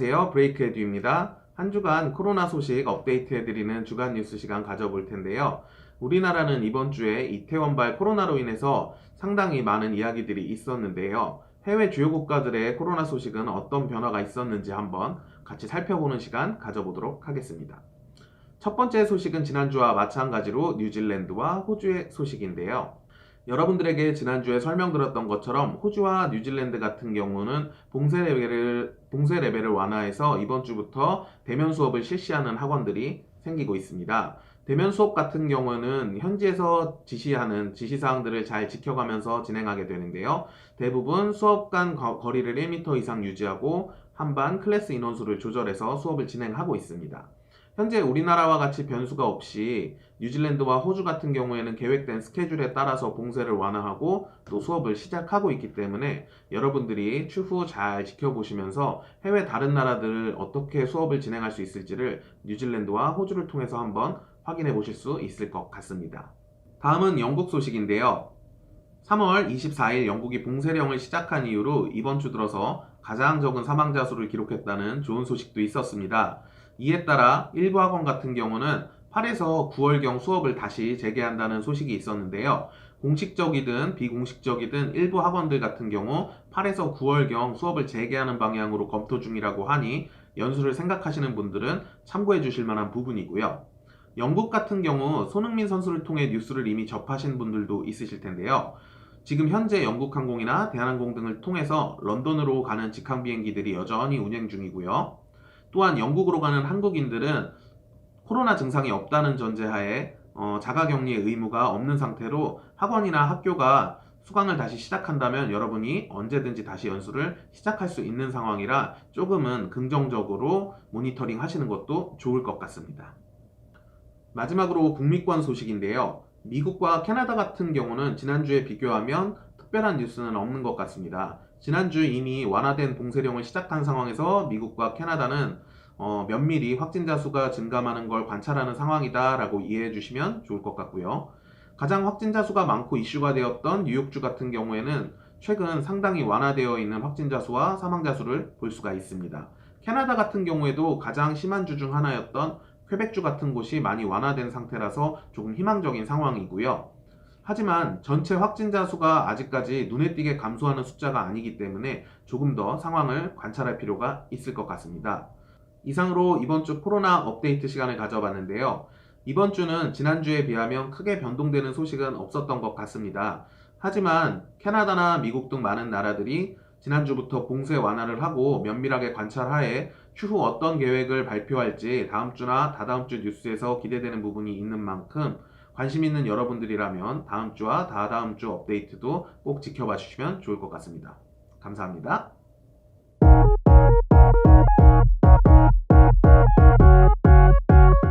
안녕하세요. 브레이크 에듀입니다. 한 주간 코로나 소식 업데이트해드리는 주간 뉴스 시간 가져볼 텐데요. 우리나라는 이번 주에 이태원발 코로나로 인해서 상당히 많은 이야기들이 있었는데요. 해외 주요 국가들의 코로나 소식은 어떤 변화가 있었는지 한번 같이 살펴보는 시간 가져보도록 하겠습니다. 첫 번째 소식은 지난주와 마찬가지로 뉴질랜드와 호주의 소식인데요. 여러분들에게 지난주에 설명드렸던 것처럼 호주와 뉴질랜드 같은 경우는 봉쇄 레벨을, 봉쇄 레벨을 완화해서 이번 주부터 대면 수업을 실시하는 학원들이 생기고 있습니다. 대면 수업 같은 경우는 현지에서 지시하는 지시사항들을 잘 지켜가면서 진행하게 되는데요. 대부분 수업 간 거- 거리를 1m 이상 유지하고 한반 클래스 인원수를 조절해서 수업을 진행하고 있습니다. 현재 우리나라와 같이 변수가 없이 뉴질랜드와 호주 같은 경우에는 계획된 스케줄에 따라서 봉쇄를 완화하고 또 수업을 시작하고 있기 때문에 여러분들이 추후 잘 지켜보시면서 해외 다른 나라들 어떻게 수업을 진행할 수 있을지를 뉴질랜드와 호주를 통해서 한번 확인해 보실 수 있을 것 같습니다. 다음은 영국 소식인데요. 3월 24일 영국이 봉쇄령을 시작한 이후로 이번 주 들어서 가장 적은 사망자 수를 기록했다는 좋은 소식도 있었습니다. 이에 따라 일부 학원 같은 경우는 8에서 9월경 수업을 다시 재개한다는 소식이 있었는데요. 공식적이든 비공식적이든 일부 학원들 같은 경우 8에서 9월경 수업을 재개하는 방향으로 검토 중이라고 하니 연수를 생각하시는 분들은 참고해 주실 만한 부분이고요. 영국 같은 경우 손흥민 선수를 통해 뉴스를 이미 접하신 분들도 있으실 텐데요. 지금 현재 영국항공이나 대한항공 등을 통해서 런던으로 가는 직항 비행기들이 여전히 운행 중이고요. 또한 영국으로 가는 한국인들은 코로나 증상이 없다는 전제하에 어, 자가격리의 의무가 없는 상태로 학원이나 학교가 수강을 다시 시작한다면 여러분이 언제든지 다시 연수를 시작할 수 있는 상황이라 조금은 긍정적으로 모니터링 하시는 것도 좋을 것 같습니다. 마지막으로 북미권 소식인데요. 미국과 캐나다 같은 경우는 지난주에 비교하면 특별한 뉴스는 없는 것 같습니다. 지난주 이미 완화된 봉쇄령을 시작한 상황에서 미국과 캐나다는 어, 면밀히 확진자 수가 증감하는 걸 관찰하는 상황이다라고 이해해 주시면 좋을 것 같고요. 가장 확진자 수가 많고 이슈가 되었던 뉴욕주 같은 경우에는 최근 상당히 완화되어 있는 확진자 수와 사망자 수를 볼 수가 있습니다. 캐나다 같은 경우에도 가장 심한 주 중 하나였던 퀘벡주 같은 곳이 많이 완화된 상태라서 조금 희망적인 상황이고요. 하지만 전체 확진자 수가 아직까지 눈에 띄게 감소하는 숫자가 아니기 때문에 조금 더 상황을 관찰할 필요가 있을 것 같습니다. 이상으로 이번 주 코로나 업데이트 시간을 가져봤는데요. 이번 주는 지난주에 비하면 크게 변동되는 소식은 없었던 것 같습니다. 하지만 캐나다나 미국 등 많은 나라들이 지난주부터 봉쇄 완화를 하고 면밀하게 관찰하에 추후 어떤 계획을 발표할지 다음 주나 다다음 주 뉴스에서 기대되는 부분이 있는 만큼 관심 있는 여러분들이라면 다음 주와 다다음 주 업데이트도 꼭 지켜봐 주시면 좋을 것 같습니다. 감사합니다.